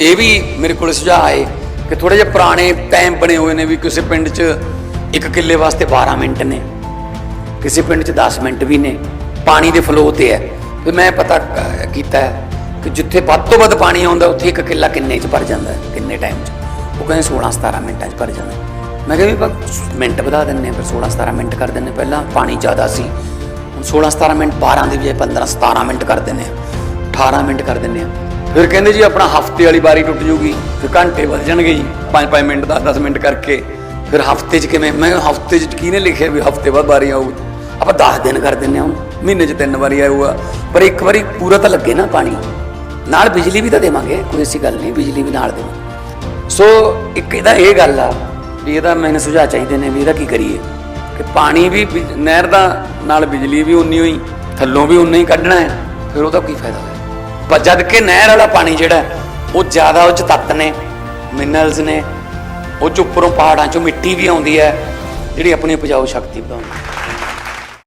ਇਹ ਵੀ ਮੇਰੇ ਕੋਲ ਸੁਝਾਅ ਆਏ ਕਿ ਥੋੜੇ ਜਿਹਾ ਪੁਰਾਣੇ ਟਾਈਮ ਬਣੇ ਹੋਏ ਨੇ ਵੀ ਕਿਸੇ ਪਿੰਡ 'ਚ ਇੱਕ ਕਿੱਲੇ ਵਾਸਤੇ 12 ਮਿੰਟ ਨੇ, ਕਿਸੇ ਪਿੰਡ 'ਚ 10 ਮਿੰਟ ਵੀ ਨੇ, ਪਾਣੀ ਦੇ ਫਲੋ ਤੇ ਹੈ। ਫਿਰ ਮੈਂ ਪਤਾ ਕੀਤਾ ਕਿ ਜਿੱਥੇ ਵੱਧ ਤੋਂ ਵੱਧ ਪਾਣੀ ਆਉਂਦਾ, ਉੱਥੇ ਇੱਕ ਕਿੱਲਾ ਕਿੰਨੇ 'ਚ ਭਰ ਜਾਂਦਾ, ਕਿੰਨੇ ਟਾਈਮ 'ਚ। ਉਹ ਕਹਿੰਦੇ 16 17 ਮਿੰਟਾਂ 'ਚ ਭਰ ਜਾਂਦਾ। ਮੈਂ ਕਿਹਾ ਵੀ ਬਸ ਮਿੰਟ ਵਧਾ ਦਿੰਨੇ ਆ ਫਿਰ 16 17 ਮਿੰਟ ਕਰ ਦਿੰਨੇ ਪਹਿਲਾਂ ਪਾਣੀ ਜ਼ਿਆਦਾ ਸੀ, ਹੁਣ 16 17 ਮਿੰਟ 12 ਦੀ ਬਜਾਏ 15 17 ਮਿੰਟ ਕਰ ਦਿੰਨੇ ਆ 18 ਮਿੰਟ ਕਰ ਦਿੰਨੇ ਆ ਫਿਰ ਕਹਿੰਦੇ ਜੀ ਆਪਣਾ ਹਫ਼ਤੇ ਵਾਲੀ ਵਾਰੀ ਟੁੱਟ ਜੂਗੀ, ਫਿਰ ਘੰਟੇ ਵੱਧ ਜਾਣਗੇ ਜੀ 5 5 ਮਿੰਟ 10 10 ਮਿੰਟ ਕਰਕੇ, ਫਿਰ ਹਫ਼ਤੇ 'ਚ ਕਿਵੇਂ? ਮੈਂ ਹਫ਼ਤੇ 'ਚ ਕਿਹਨੇ ਲਿਖਿਆ ਵੀ ਹਫ਼ਤੇ ਬਾਅਦ ਵਾਰੀ ਆਊ ਆਪਾਂ 10 ਦਿਨ ਕਰ ਦਿੰਨੇ ਹਾਂ ਹੁਣ, ਮਹੀਨੇ 'ਚ ਤਿੰਨ ਵਾਰੀ ਆਊਗਾ, ਪਰ ਇੱਕ ਵਾਰੀ ਪੂਰਾ ਤਾਂ ਲੱਗੇ ਨਾ ਪਾਣੀ। ਨਾਲ ਬਿਜਲੀ ਵੀ ਤਾਂ ਦੇਵਾਂਗੇ, ਕੋਈ ਐਸੀ ਗੱਲ ਨਹੀਂ, ਬਿਜਲੀ ਵੀ ਨਾਲ ਦੇਵਾਂਗੇ। ਸੋ ਇੱਕ ਇਹਦਾ ਇਹ ਗੱਲ ਆ, ਵੀ ਇਹਦਾ ਮੈਨੂੰ ਸੁਝਾਅ ਚਾਹੀਦੇ ਨੇ ਵੀ ਇਹਦਾ ਕੀ ਕਰੀਏ? ਕਿ ਪਾਣੀ ਵੀ ਬਿਜ- ਨਹਿਰ ਦਾ ਨਾਲ ਬਿਜਲੀ ਵੀ ਉਨੀ ਹੋਈ, ਥੱਲੋਂ ਵੀ ਉਨਾ ਹੀ ਕੱਢਣਾ ਹੈ, ਫਿਰ ਉਹਦਾ ਕੀ ਫਾਇਦਾ? ਹੋਇਆ ਜਦ ਕਿ ਨਹਿਰ ਵਾਲਾ ਪਾਣੀ ਜਿਹੜਾ ਉਹ ਜ਼ਿਆਦਾ ਉਹ ਚ ਤੱਤ ਨੇ ਮਿਨਰਲਸ ਨੇ, ਉਹ ਚ ਉੱਪਰੋਂ ਪਹਾੜਾਂ ਚੋਂ ਮਿੱਟੀ ਵੀ ਆਉਂਦੀ ਹੈ, ਜਿਹੜੀ ਆਪਣੀ ਉਪਜਾਊ ਸ਼ਕਤੀ ਵਧਾਉਂਦੀ ਹੈ।